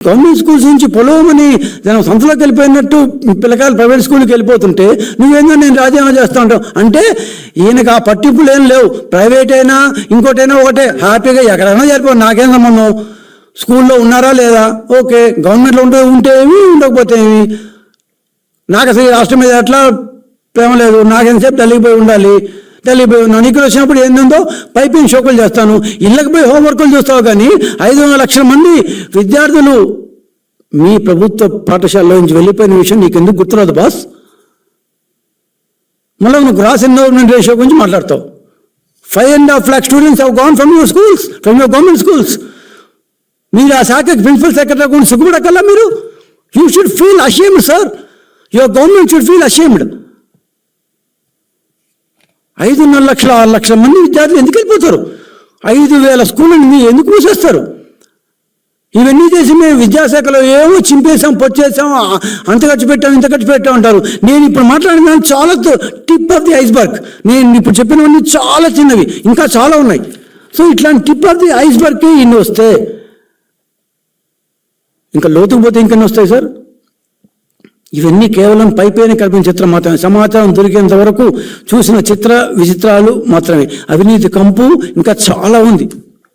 Government schools నుంచి పొలవమని జనం సంతలోకి వెళ్ళిపోయినట్టు పిల్లకాయలు ప్రైవేట్ స్కూల్కి వెళ్ళిపోతుంటే నువ్వేందో నేను రాజీనామా చేస్తా ఉంటావు అంటే ఈయనకు ఆ పట్టింపులు ఏం లేవు. ప్రైవేట్ అయినా ఇంకోటైనా ఒకటే. హ్యాపీగా ఎక్కడైనా చేరిపో నాకేం సంబంధం? స్కూల్లో ఉన్నారా లేదా? ఓకే. గవర్నమెంట్లో ఉంటే ఉంటే ఏమి ఉండకపోతే ఏమి? నాకు అసలు ఈ రాష్ట్రం మీద ఎట్లా ప్రేమ లేదు. నాకెంతసేపు తల్లిపోయి ఉండాలి? తల్లి పోయి ఉన్నాను ఇక్కడ వచ్చినప్పుడు ఏందో పైపింగ్ షోకులు చేస్తాను. ఇళ్ళకి పోయి హోంవర్కులు చూస్తావు కానీ ఐదు వందల లక్షల మంది విద్యార్థులు మీ ప్రభుత్వ పాఠశాలలో నుంచి వెళ్ళిపోయిన విషయం నీకు ఎందుకు గుర్తురాదు బాస్? మళ్ళీ నువ్వు గ్రాస్ ఎన్రోల్మెంట్ రేషియో గురించి మాట్లాడతావు. Five and half lakh students have gone from your schools from your government schools మీరు ఆ శాఖకి ప్రిన్సిపల్ సెక్రటరీ గురించి సిగ్గుపడకల్లా మీరు? You should feel ashamed sir your government should feel ashamed ఐదున్నర లక్షల ఆరు లక్షల మంది విద్యార్థులు ఎందుకు వెళ్ళిపోతారు? ఐదు వేల స్కూళ్ళని మీరు ఎందుకు మూసేస్తారు? ఇవన్నీ చేసి మేము విద్యాశాఖలో ఏమో చింపేసాం పొచ్చేసాం అంత ఖర్చు పెట్టాం ఇంత ఖర్చు పెట్టాం అంటారు. నేను ఇప్పుడు మాట్లాడిన దాన్ని చాలా టిప్ ఆఫ్ ది ఐస్బర్గ్. నేను ఇప్పుడు చెప్పినవన్నీ చాలా చిన్నవి ఇంకా చాలా ఉన్నాయి. సో ఇట్లాంటి టిప్ ఆఫ్ ది ఐస్బర్గ్కి ఇన్ని వస్తే ఇంకా లోతుకు పోతే ఇంకెన్ని వస్తాయి సార్? ఇవన్నీ కేవలం పైపైన కల్పించిన చిత్రం మాత్రమే. సమాచారం దొరికేంత వరకు చూసిన చిత్ర విచిత్రాలు మాత్రమే. అవినీతి కంపు ఇంకా చాలా ఉంది.